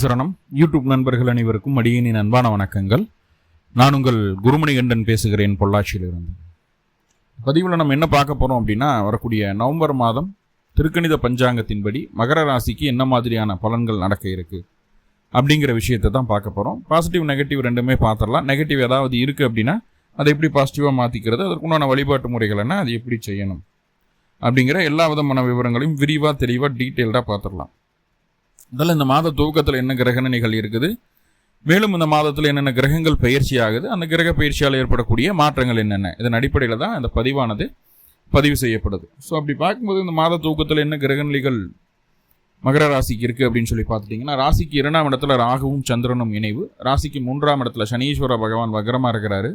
சரணம். யூடியூப் நண்பர்கள் அனைவருக்கும் அடியனின் அன்பான வணக்கங்கள். நான் உங்கள் குருமணிகண்டன் பேசுகிறேன் பொள்ளாச்சியிலிருந்து. பதிவில் நம்ம என்ன பார்க்க போகிறோம் அப்படின்னா வரக்கூடிய நவம்பர் மாதம் திருக்கணித பஞ்சாங்கத்தின்படி மகர ராசிக்கு என்ன மாதிரியான பலன்கள் நடக்க இருக்கு அப்படிங்கிற விஷயத்தை தான் பார்க்க போகிறோம் பாசிட்டிவ் நெகட்டிவ் ரெண்டுமே பார்த்துடலாம். நெகட்டிவ் ஏதாவது இருக்குது அப்படின்னா அதை எப்படி பாசிட்டிவாக மாற்றிக்கிறது அதற்குண்டான வழிபாட்டு முறைகள் என்ன அது எப்படி செய்யணும் அப்படிங்கிற எல்லா விதமான விவரங்களையும் விரிவாக தெளிவாக டீட்டெயில்டாக பார்த்துடலாம். முதல்ல இந்த மாத துவக்கத்தில் என்ன கிரகணிகள் இருக்குது? மேலும் இந்த மாதத்தில் என்னென்ன கிரகங்கள் பயிற்சி ஆகுது அந்த கிரக பயிற்சியால் ஏற்படக்கூடிய மாற்றங்கள் என்னென்ன? இதன் அடிப்படையில் தான் இந்த பதிவானது பதிவு செய்யப்படுது. ஸோ அப்படி பார்க்கும்போது இந்த மாத தூக்கத்தில் என்ன கிரகநிலைகள் மகர ராசிக்கு இருக்குது அப்படின்னு சொல்லி பார்த்துட்டிங்கன்னா ராசிக்கு இரண்டாம் இடத்துல ராகுவும் சந்திரனும் இணைவு. ராசிக்கு மூன்றாம் இடத்துல சனீஸ்வர பகவான் வக்ரமாக இருக்கிறாரு.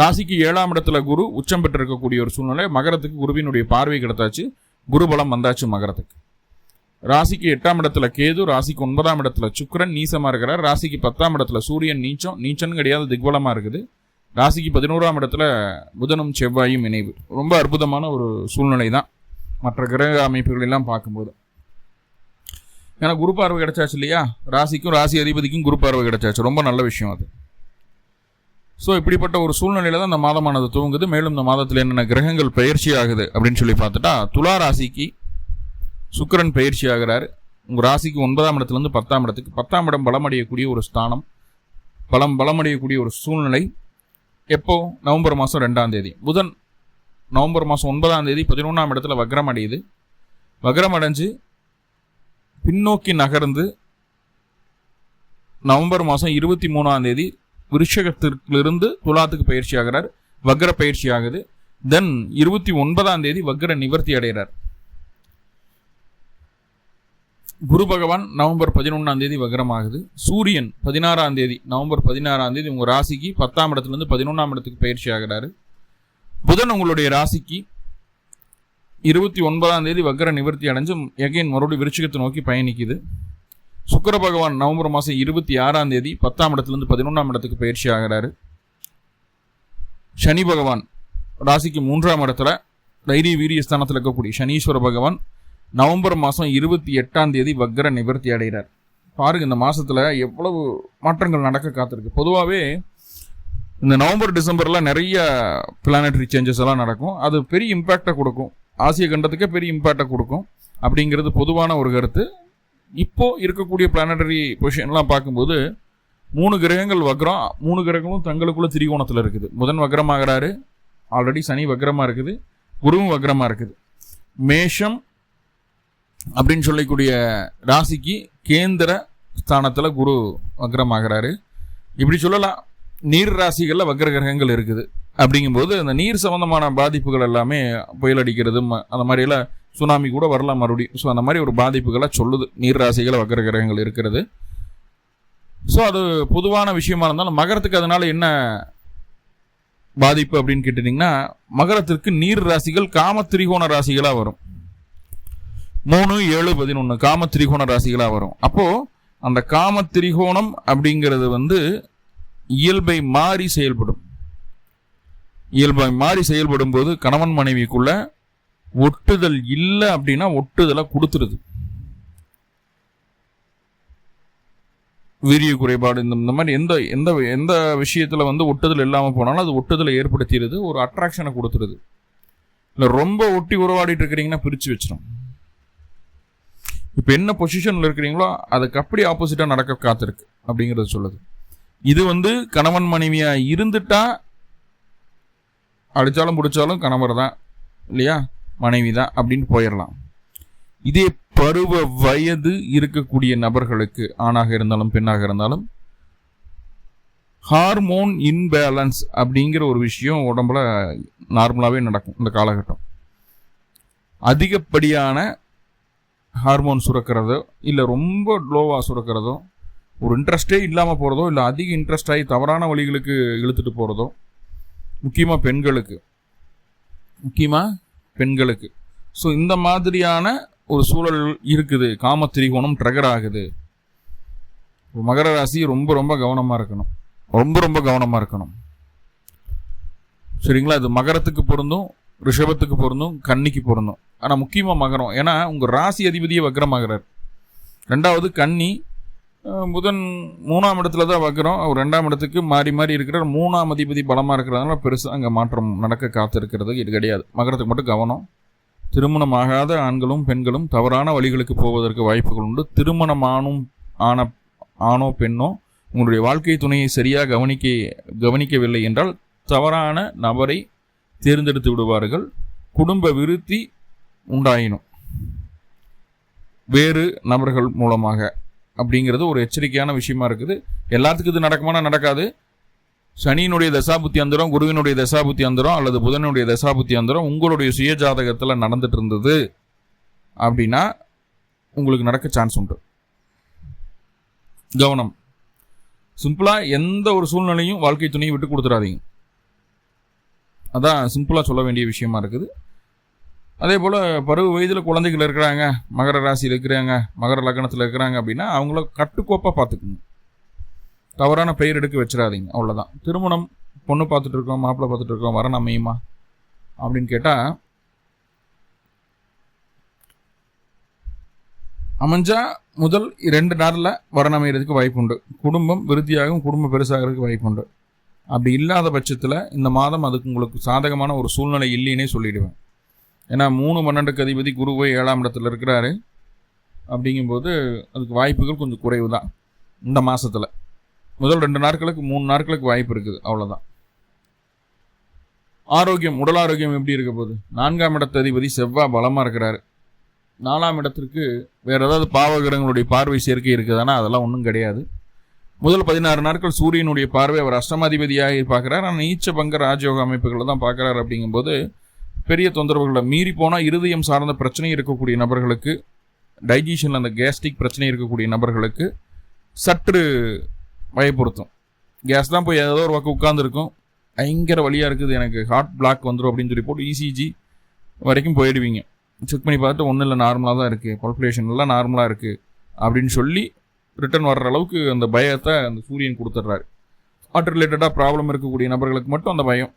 ராசிக்கு ஏழாம் இடத்துல குரு உச்சம் பெற்றிருக்கக்கூடிய ஒரு சூழ்நிலை. மகரத்துக்கு குருவினுடைய பார்வை கிடத்தாச்சு. குருபலம் வந்தாச்சு மகரத்துக்கு. ராசிக்கு எட்டாம் இடத்துல கேது ராசிக்கு ஒன்பதாம் இடத்துல சுக்கரன் நீசமா இருக்கிறார். ராசிக்கு பத்தாம் இடத்துல சூரியன் நீச்சம் நீச்சம்னு கிடையாது திக்வலமா இருக்குது. ராசிக்கு பதினோராம் இடத்துல புதனும் செவ்வாயும் இணைவு. ரொம்ப அற்புதமான ஒரு சூழ்நிலை தான் மற்ற கிரக அமைப்புகள் எல்லாம் பார்க்கும்போது. ஏன்னா குரு பார்வை கிடைச்சாச்சு இல்லையா? ராசிக்கும் ராசி அதிபதிக்கும் குரு பார்வை கிடைச்சாச்சு. ரொம்ப நல்ல விஷயம் அது. ஸோ இப்படிப்பட்ட ஒரு சூழ்நிலையில தான் இந்த மாதமானது துவங்குது. மேலும் இந்த மாதத்தில் என்னென்ன கிரகங்கள் பயிற்சி ஆகுது அப்படின்னு சொல்லி பார்த்துட்டா துலா ராசிக்கு சுக்கரன் பயிற்சி ஆகிறார். உங்கள் ராசிக்கு ஒன்பதாம் இடத்துலேருந்து பத்தாம் இடத்துக்கு பத்தாம் இடம் பலமடையக்கூடிய ஒரு ஸ்தானம். பலம் பலமடையக்கூடிய ஒரு சூழ்நிலை. எப்போ? நவம்பர் மாதம் ரெண்டாம் தேதி. புதன் நவம்பர் மாதம் ஒன்பதாம் தேதி பதினொன்றாம் இடத்துல வக்ரம் அடையுது. வக்ரம் அடைஞ்சு பின்னோக்கி நகர்ந்து நவம்பர் மாதம் இருபத்தி மூணாம் தேதி விருஷகத்திலிருந்து துலாத்துக்கு பயிற்சி ஆகிறார். வக்ர பயிற்சி ஆகுது. தென் இருபத்தி ஒன்பதாம் தேதி வக்ர நிவர்த்தி அடைகிறார். குரு பகவான் நவம்பர் பதினொன்றாம் தேதி வக்ரமாகுது. சூரியன் பதினாறாம் தேதி நவம்பர் பதினாறாம் தேதி உங்கள் ராசிக்கு பத்தாம் இடத்துலேருந்து பதினொன்றாம் இடத்துக்கு பயிற்சி ஆகிறாரு. புதன் உங்களுடைய ராசிக்கு இருபத்தி ஒன்பதாம் தேதி வக்ர நிவர்த்தி அடைஞ்சு எகைன் மறுபடியும் விருச்சிகத்தை நோக்கி பயணிக்குது. சுக்கர பகவான் நவம்பர் மாதம் இருபத்தி ஆறாம் தேதி பத்தாம் இடத்துலேருந்து பதினொன்றாம் இடத்துக்கு பயிற்சி ஆகிறாரு. சனி பகவான் ராசிக்கு மூன்றாம் இடத்துல தைரிய வீரிய ஸ்தானத்தில் இருக்கக்கூடிய சனீஸ்வர பகவான் நவம்பர் மாதம் இருபத்தி எட்டாம் தேதி வக்ர நிவர்த்தி அடைகிறார். பாருங்க இந்த மாதத்தில் எவ்வளவு மாற்றங்கள் நடக்க காத்திருக்கு. பொதுவாகவே இந்த நவம்பர் டிசம்பரில் நிறைய பிளானட்ரி சேஞ்சஸ் எல்லாம் நடக்கும். அது பெரிய இம்பேக்டை கொடுக்கும். ஆசிய கண்டத்துக்கே பெரிய இம்பேக்டை கொடுக்கும். அப்படிங்கிறது பொதுவான ஒரு கருத்து. இப்போ இருக்கக்கூடிய பிளானட்டரி பொசிஷன்லாம் பார்க்கும்போது மூணு கிரகங்கள் வக்ரம் மூணு கிரகமும் தங்களுக்குள்ள திரிகோணத்தில் இருக்குது. புதன் வக்ரமாகிறாரு. ஆல்ரெடி சனி வக்ரமாக இருக்குது. குருவும் வக்ரமாக இருக்குது. மேஷம் அப்படின்னு சொல்லக்கூடிய ராசிக்கு கேந்திர ஸ்தானத்தில் குரு வக்ரமாகிறாரு. இப்படி சொல்லலாம். நீர் ராசிகளில் வக்ர கிரகங்கள் இருக்குது. அப்படிங்கும்போது அந்த நீர் சம்பந்தமான பாதிப்புகள் எல்லாமே புயல் அடிக்கிறது அந்த மாதிரியெல்லாம் சுனாமி கூட வரலாம் மறுபடியும் ஸோ அந்த மாதிரி ஒரு பாதிப்புகளை சொல்லுது. நீர் ராசிகள் வக்ர கிரகங்கள் இருக்கிறது. ஸோ அது பொதுவான விஷயமா இருந்தாலும் மகரத்துக்கு அதனால் என்ன பாதிப்பு அப்படின்னு கேட்டுட்டிங்கன்னா மகரத்திற்கு நீர் ராசிகள் காம திரிகோண ராசிகளாக வரும். மூணு ஏழு பதினொன்று காம திரிகோண ராசிகளாக வரும். அப்போது அந்த காம திரிகோணம் அப்படிங்கிறது வந்து இயல்பை மாறி செயல்படும். இயல்பை மாறி செயல்படும் போது கணவன் மனைவிக்குள்ள ஒட்டுதல் இல்லை அப்படின்னா ஒட்டுதலை கொடுத்துருது. வீரிய குறைபாடு இந்த இந்த மாதிரி எந்த எந்த எந்த விஷயத்தில் வந்து ஒட்டுதல் இல்லாமல் போனாலும் அது ஒட்டுதலை ஏற்படுத்திடுது ஒரு அட்ராக்ஷனை கொடுத்துருது. இல்லை ரொம்ப ஒட்டி உறவாடிட்டு இருக்கிறீங்கன்னா பிரித்து வச்சிடும் இப்போ என்ன பொசிஷனில் இருக்கிறீங்களோ அதுக்கு அப்படி ஆப்போசிட்டாக நடக்க காத்திருக்கு அப்படிங்கிறது சொல்லுது. இது வந்து கணவன் மனைவியாக இருந்துட்டா அடித்தாலும் பிடிச்சாலும் கணவர் தான் இல்லையா? மனைவி தான் அப்படின்னு போயிடலாம். இதே பருவ வயது இருக்கக்கூடிய நபர்களுக்கு ஆணாக இருந்தாலும் பெண்ணாக இருந்தாலும் ஹார்மோன் இன்பேலன்ஸ் அப்படிங்கிற ஒரு விஷயம் உடம்புல நார்மலாகவே நடக்கும் இந்த காலகட்டம். அதிகப்படியான ஹார்மோன் சுரக்கிறதோ இல்லை ரொம்ப லோவாக சுரக்கிறதோ ஒரு இன்ட்ரெஸ்டே இல்லாமல் போகிறதோ இல்லை அதிக இன்ட்ரெஸ்ட் ஆகி தவறான வழிகளுக்கு இழுத்துட்டு போகிறதோ முக்கியமாக பெண்களுக்கு. முக்கியமாக பெண்களுக்கு. ஸோ இந்த மாதிரியான ஒரு சூழல் இருக்குது. காம திரிகோணம் ட்ரகர் ஆகுது. மகர ராசி ரொம்ப ரொம்ப கவனமாக இருக்கணும். ரொம்ப ரொம்ப கவனமாக இருக்கணும். சரிங்களா? இது மகரத்துக்கு பொருந்தும் ரிஷபத்துக்கு பொருந்தும் கன்னிக்கு பொருந்தும். ஆனால் முக்கியமாக மகரம். ஏன்னா உங்கள் ராசி அதிபதியை வக்ரமாகிறார். ரெண்டாவது கன்னி புதன் மூணாம் இடத்துல தான் வக்ரம். அவர் ரெண்டாம் இடத்துக்கு மாறி மாறி இருக்கிறார். மூணாம் அதிபதி பலமாக இருக்கிறதுனால பெருசாக அங்கே மாற்றம் நடக்க காத்திருக்கிறதுக்கு இது கிடையாது. மகரத்துக்கு மட்டும் கவனம். திருமணமாகாத ஆண்களும் பெண்களும் தவறான வழிகளுக்கு போவதற்கு வாய்ப்புகள் உண்டு. திருமணமானும் ஆன ஆணோ பெண்ணோ உங்களுடைய வாழ்க்கை துணையை சரியாக கவனிக்க கவனிக்கவில்லை என்றால் தவறான நபரை தேர்ந்தெடுத்து விடுவார்கள். குடும்ப விருத்தி உண்டாயினும். வேறு நபர்கள் மூலமாக அப்படிங்கிறது ஒரு எச்சரிக்கையான விஷயமா இருக்குது. எல்லாத்துக்கும் இது நடக்குமானா நடக்காது. சனியினுடைய தசாபுத்தி அந்தரம் குருவினுடைய தசாபுத்தி அந்தரம் அல்லது புதனுடைய தசாபுத்தி அந்தரம் உங்களுடைய சுய ஜாதகத்தில் நடந்துட்டு இருந்தது அப்படின்னா உங்களுக்கு நடக்க சான்ஸ் உண்டு. கவனம். சிம்பிளாக எந்த ஒரு சூழ்நிலையும் வாழ்க்கை துணையை விட்டு கொடுத்துடாதீங்க அதான் சிம்பிளாக சொல்ல வேண்டிய விஷயமா இருக்குது. அதே போல் பருவ வயதில் குழந்தைகள் இருக்கிறாங்க மகர ராசியில் இருக்கிறாங்க மகர லக்னத்தில் இருக்கிறாங்க அப்படின்னா அவங்கள கட்டுக்கோப்பாக பார்த்துக்குங்க. தவறான பெயர் எடுக்க வச்சிடாதீங்க அவ்வளோதான் திருமணம் பொண்ணு பார்த்துட்டு இருக்கோம் மாப்பிள்ளை பார்த்துட்டு இருக்கோம் வரன் அமையுமா? அப்படின்னு கேட்டால் அமைஞ்சா முதல் ரெண்டு நாளில் வரன் வாய்ப்புண்டு. குடும்பம் விருத்தியாகும் குடும்பம் பெருசாகிறதுக்கு வாய்ப்புண்டு. அப்படி இல்லாத பட்சத்தில் இந்த மாதம் அதுக்கு உங்களுக்கு சாதகமான ஒரு சூழ்நிலை இல்லைன்னே சொல்லிடுவேன். ஏன்னா மூணு பன்னெண்டுக்கு அதிபதி குருவை ஏழாம் இடத்துல இருக்கிறாரு. அப்படிங்கும்போது அதுக்கு வாய்ப்புகள் கொஞ்சம் குறைவு தான் இந்த மாதத்தில் முதல் ரெண்டு நாட்களுக்கு மூணு நாட்களுக்கு வாய்ப்பு இருக்குது. அவ்வளோதான் ஆரோக்கியம் உடல் ஆரோக்கியம் எப்படி இருக்க போகுது? நான்காம் இடத்து அதிபதி செவ்வாய் பலமாக இருக்கிறாரு. நாலாம் இடத்திற்கு வேறு ஏதாவது பாவகிரகங்களுடைய பார்வை சேர்க்கை இருக்குதுன்னா அதெல்லாம் ஒன்றும் கிடையாது. முதல் பதினாறு நாட்கள் சூரியனுடைய பார்வை அவர் அஷ்டமாதிபதியாக பார்க்குறார். ஆனால் நீச்ச பங்க ராஜயோக அமைப்புகளை தான் பார்க்குறாரு அப்படிங்கும்போது பெரிய தொந்தரவுகளை மீறி போனால் இருதயம் சார்ந்த பிரச்சனை இருக்கக்கூடிய நபர்களுக்கு டைஜஷனில் அந்த கேஸ்ட்ரிக் பிரச்சனை இருக்கக்கூடிய நபர்களுக்கு சற்று பயப்படுத்தும். கேஸ் தான் போய் ஏதோ ஒரு பக்கம் உட்காந்துருக்கும் பயங்கர வழியாக இருக்குது எனக்கு ஹார்ட் பிளாக் வந்துடும் அப்படின்னு சொல்லி போட்டு இசிஜி வரைக்கும் போயிடுவீங்க. செக் பண்ணி பார்த்துட்டு ஒன்றும் இல்லை நார்மலாக தான் இருக்குது பல்குலேஷன் எல்லாம் நார்மலாக இருக்குது அப்படின்னு சொல்லி ரிட்டர்ன் வர்ற அளவுக்கு அந்த பயத்தை அந்த சூரியன் கொடுத்துட்றாரு. ஹார்ட் ரிலேட்டடாக ப்ராப்ளம் இருக்கக்கூடிய நபர்களுக்கு மட்டும் அந்த பயம்.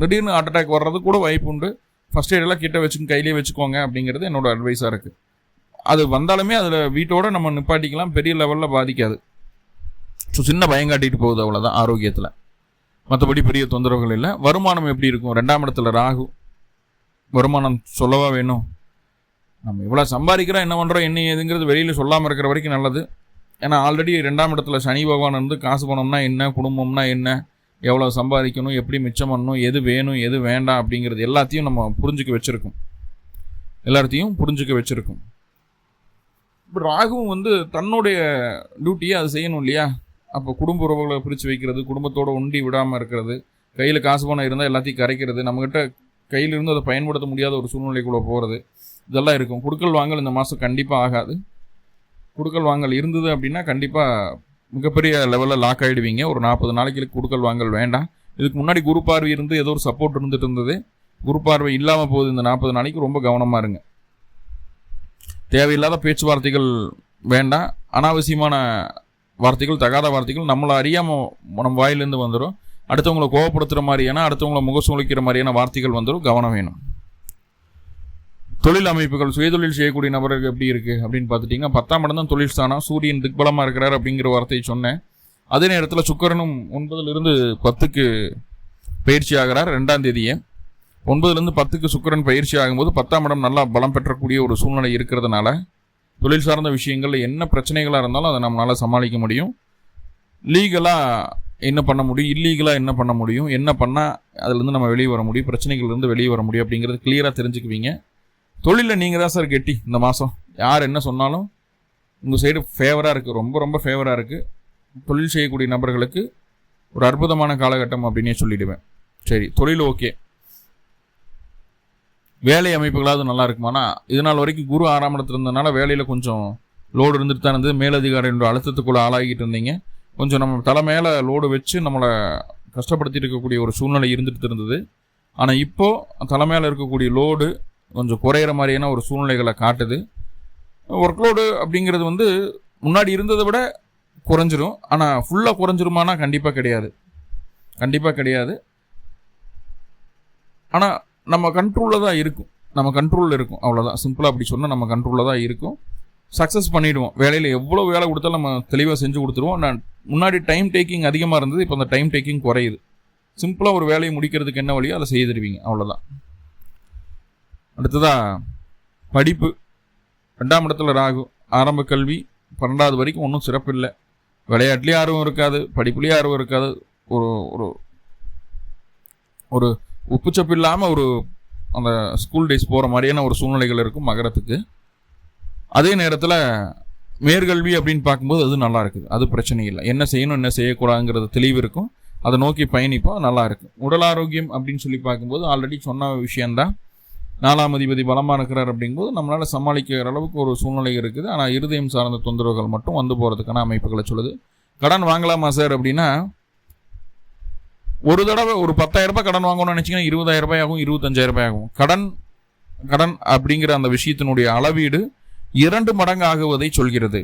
திடீர்னு ஹார்ட் அட்டாக் வர்றது கூட வாய்ப்பு உண்டு. ஃபஸ்ட் எய்டெல்லாம் கிட்ட வச்சு கையிலே வச்சுக்கோங்க அப்படிங்கிறது என்னோட அட்வைஸாக இருக்குது அது வந்தாலுமே அதில் வீட்டோட நம்ம நிப்பாட்டிக்கலாம் பெரிய லெவலில் பாதிக்காது. ஸோ சின்ன பயம் காட்டிட்டு போகுது அவ்வளோதான் ஆரோக்கியத்தில். மற்றபடி பெரிய தொந்தரவுகள் இல்லை. வருமானம் எப்படி இருக்கும்? ரெண்டாம் இடத்துல ராகு. வருமானம் சொல்லவா வேணும்? நம்ம இவ்வளோ சம்பாதிக்கிறோம் என்ன பண்ணுறோம் என்ன ஏதுங்கிறது வெளியில் சொல்லாமல் இருக்கிற வரைக்கும் நல்லது. ஏன்னா ஆல்ரெடி ரெண்டாம் இடத்துல சனி பகவான் வந்து காசு பணம்னா என்ன குடும்பம்னா என்ன எவ்வளோ சம்பாதிக்கணும் எப்படி மிச்சம் பண்ணணும் எது வேணும் எது வேண்டாம் அப்படிங்கிறது எல்லாத்தையும் நம்ம புரிஞ்சுக்க வச்சுருக்கோம். எல்லாத்தையும் புரிஞ்சுக்க வச்சுருக்கோம். இப்போ ராகுவும் வந்து தன்னுடைய டியூட்டியை அது செய்யணும் இல்லையா? அப்போ குடும்ப உறவுகளை பிரித்து வைக்கிறது குடும்பத்தோடு ஒண்டி விடாமல் இருக்கிறது கையில் காசு பணம் இருந்தால் எல்லாத்தையும் கரைக்கிறது நம்மக்கிட்ட கையிலிருந்து அதை பயன்படுத்த முடியாத ஒரு சூழ்நிலைக்குள்ளே போகிறது இதெல்லாம் இருக்கும். குடுக்கல் வாங்கல் இந்த மாதம் கண்டிப்பாக ஆகாது. குடுக்கல் வாங்கல் இருந்தது அப்படின்னா கண்டிப்பாக மிகப்பெரிய லெவலில் லாக் ஆகிடுவீங்க ஒரு நாற்பது நாளைக்கு குடுக்கல் வாங்கல் வேண்டாம். இதுக்கு முன்னாடி குரு பார்வை இருந்து ஏதோ ஒரு சப்போர்ட் இருந்துட்டு இருந்தது. குரு பார்வை இல்லாமல் போகுது இந்த நாற்பது நாளைக்கு ரொம்ப கவனமாக இருங்க. தேவையில்லாத பேச்சுவார்த்தைகள் வேண்டாம். அனாவசியமான வார்த்தைகள் தகாத வார்த்தைகள் நம்மளை அறியாமல் நம்ம வாயிலேருந்து வந்துடும் அடுத்தவங்களை கோவப்படுத்துகிற மாதிரியான அடுத்தவங்களை முகசுழிக்கிற மாதிரியான வார்த்தைகள் வந்துடும் கவனம் வேணும். தொழில் அமைப்புகள் சுயதொழில் செய்யக்கூடிய நபருக்கு எப்படி இருக்கு அப்படின்னு பார்த்துட்டீங்கன்னா பத்தாம் இடம் தான் தொழில் ஸ்தானம் சூரியன் திக்பலமாக இருக்கிறார் அப்படிங்கிற வார்த்தையை சொன்னேன். அதே நேரத்தில் சுக்கரனும் ஒன்பதுலேருந்து பத்துக்கு பயிற்சி ஆகிறார் ரெண்டாம் தேதியை. ஒன்பதுலேருந்து பத்துக்கு சுக்கரன் பயிற்சி ஆகும்போது பத்தாம் இடம் நல்லா பலம் பெற்றக்கூடிய ஒரு சூழ்நிலை இருக்கிறதுனால தொழில் சார்ந்த விஷயங்களில் என்ன பிரச்சனைகளாக இருந்தாலும் அதை நம்மளால் சமாளிக்க முடியும். லீகலாக என்ன பண்ண முடியும்? இல்லீகலாக என்ன பண்ண முடியும்? என்ன பண்ணால் அதுலேருந்து நம்ம வெளியே வர முடியும்? பிரச்சனைகள்லேருந்து வெளியே வர முடியும் அப்படிங்கிறது கிளியராக தெரிஞ்சுக்குவீங்க. தொழிலில் நீங்கள் தான் சார் கெட்டி இந்த மாதம் யார் என்ன சொன்னாலும் உங்கள் சைடு ஃபேவராக இருக்குது ரொம்ப ரொம்ப ஃபேவராக இருக்குது தொழில் செய்யக்கூடிய நபர்களுக்கு ஒரு அற்புதமான காலகட்டம் அப்படின்னே சொல்லிடுவேன். சரி தொழில் ஓகே. வேலை அமைப்புகளாவது நல்லா இருக்குமானா? இது நாள் வரைக்கும் குரு ஆறாம் இடத்துல இருந்ததுனால வேலையில் கொஞ்சம் லோடு இருந்துட்டு தான் இருந்தது. மேலதிகாரியோட அழுத்தத்துக்குள்ளே ஆளாகிட்டு இருந்தீங்க. கொஞ்சம் நம்ம தலை மேலே லோடு வச்சு நம்மளை கஷ்டப்படுத்திட்டு இருக்கக்கூடிய ஒரு சூழ்நிலை இருந்துட்டு இருந்தது. ஆனால் இப்போது தலை மேலே இருக்கக்கூடிய லோடு கொஞ்சம் குறையிற மாதிரியான ஒரு சூழ்நிலைகளை காட்டுது. ஒர்க் லோடு அப்படிங்கிறது வந்து முன்னாடி இருந்ததை விட குறைஞ்சிரும். ஆனால் ஃபுல்லாக குறைஞ்சிருமானா கண்டிப்பாக கிடையாது. கண்டிப்பாக கிடையாது. ஆனால் நம்ம கண்ட்ரோலில் தான் இருக்கும். நம்ம கண்ட்ரோலில் இருக்கும். அவ்வளோதான் சிம்பிளாக அப்படி சொன்னால் நம்ம கண்ட்ரோலில் தான் இருக்கும். சக்ஸஸ் பண்ணிவிடுவோம் வேலையில் எவ்வளோ வேலை கொடுத்தாலும் நம்ம தெளிவாக செஞ்சு கொடுத்துருவோம். நான் முன்னாடி டைம் டேக்கிங் அதிகமாக இருந்தது இப்போ அந்த டைம் டேக்கிங் குறையுது. சிம்பிளாக ஒரு வேலையை முடிக்கிறதுக்கு என்ன வழியோ அதை செய்திருவீங்க அவ்வளோதான் அடுத்ததா படிப்பு. ரெண்டாம் இடத்துல ராகு. ஆரம்ப கல்வி பன்னெண்டாவது வரைக்கும் ஒன்றும் சிறப்பு இல்லை விளையாட்டுலேயும் ஆர்வம் இருக்காது படிப்புலேயும் ஆர்வம் இருக்காது. ஒரு ஒரு ஒரு உப்புச்சப்பு இல்லாமல் ஒரு அந்த ஸ்கூல் டேஸ் போகிற மாதிரியான ஒரு சூழ்நிலைகள் இருக்கும் மகரத்துக்கு. அதே நேரத்தில் மேற்கல்வி அப்படின்னு பார்க்கும்போது அது நல்லா இருக்குது. அது பிரச்சனை இல்லை. என்ன செய்யணும் என்ன செய்யக்கூடாதுங்கிறது தெளிவு இருக்கும். அதை நோக்கி பயணிப்போம் நல்லா இருக்கும். உடல் ஆரோக்கியம் அப்படின்னு சொல்லி பார்க்கும்போது ஆல்ரெடி சொன்ன விஷயந்தான் நாலாம் அதிபதி பலமாக இருக்கிறார் அப்படிங்கும்போது நம்மளால் சமாளிக்கிற அளவுக்கு ஒரு சூழ்நிலை இருக்குது. ஆனால் இருதயம் சார்ந்த தொந்தரவுகள் மட்டும் வந்து போகிறதுக்கான அமைப்புகளை சொல்லுது. கடன் வாங்கலாமா சார் அப்படின்னா ஒரு தடவை ஒரு பத்தாயிரம் ரூபாய் கடன் வாங்கணும்னு நினச்சிங்கன்னா இருபதாயிரம் ரூபாய் ஆகும் இருபத்தஞ்சாயிரம் ரூபாய் ஆகும். கடன் கடன் அப்படிங்கிற அந்த விஷயத்தினுடைய அளவீடு இரண்டு மடங்கு ஆகுவதை சொல்கிறது.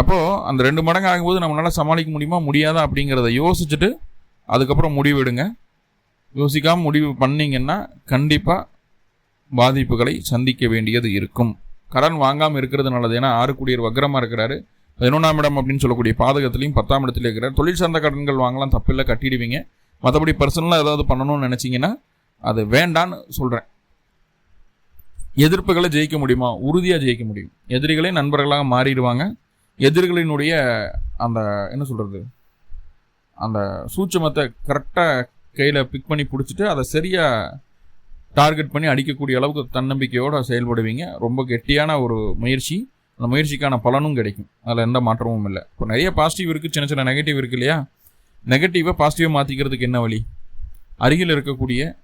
அப்போது அந்த ரெண்டு மடங்கு ஆகும்போது நம்மளால் சமாளிக்க முடியுமா முடியாதா அப்படிங்கிறத யோசிச்சுட்டு அதுக்கப்புறம் முடிவெடுங்க யோசிக்காமல் முடிவு பண்ணிங்கன்னா கண்டிப்பாக பாதிப்புகளை சந்திக்க வேண்டியது இருக்கும். கடன் வாங்காமல் இருக்கிறது நல்லது. ஏன்னா ஆறுக்குடியர் வக்ரமாக இருக்கிறாரு. பதினொன்றாம் இடம் அப்படின்னு சொல்லக்கூடிய பாதகத்திலையும் பத்தாம் இடத்துல இருக்கிறார். தொழில் சார்ந்த கடன்கள் வாங்கலாம் தப்பில்லை கட்டிடுவீங்க. மற்றபடி பர்சனலாக ஏதாவது பண்ணணும்னு நினச்சிங்கன்னா அது வேண்டான்னு சொல்கிறேன் எதிர்ப்புகளை ஜெயிக்க முடியுமா? உறுதியாக ஜெயிக்க முடியும். எதிரிகளே நண்பர்களாக மாறிடுவாங்க. எதிரிகளினுடைய அந்த என்ன சொல்கிறது அந்த சூட்சமத்தை கரெக்டாக கையில் பிக் பண்ணி பிடிச்சிட்டு அதை சரியாக டார்கெட் பண்ணி அடிக்கக்கூடிய அளவுக்கு தன்னம்பிக்கையோடு செயல்படுவீங்க. ரொம்ப கெட்டியான ஒரு முயற்சி. அந்த முயற்சிக்கான பலனும் கிடைக்கும். அதில் எந்த மாற்றமும் இல்லை. இப்போ நிறைய பாசிட்டிவ் இருக்குது சின்ன சின்ன நெகட்டிவ் இருக்கு இல்லையா? நெகட்டிவை பாசிட்டிவாக மாற்றிக்கிறதுக்கு என்ன வழி? அருகில் இருக்கக்கூடிய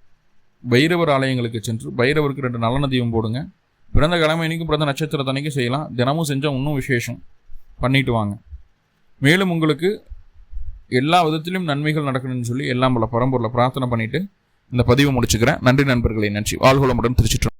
பைரவர் ஆலயங்களுக்கு சென்று பைரவருக்கு ரெண்டு நல்ல நதியும் போடுங்க. பிறந்த கிழமை இன்றைக்கும் பிறந்த நட்சத்திரத்தன்னைக்கும் செய்யலாம். தினமும் செஞ்சால் இன்னும் விசேஷம். பண்ணிட்டு வாங்க. மேலும் உங்களுக்கு எல்லா விதத்திலும் நன்மைகள் நடக்கணும்னு சொல்லி எல்லாம் பல பரம்பூரில் பிரார்த்தனை பண்ணிவிட்டு இந்த பதிவு முடிச்சுக்கிறேன். நன்றி நண்பர்களை நன்றி. வாழ்குளமுடன் திருச்சிட்டு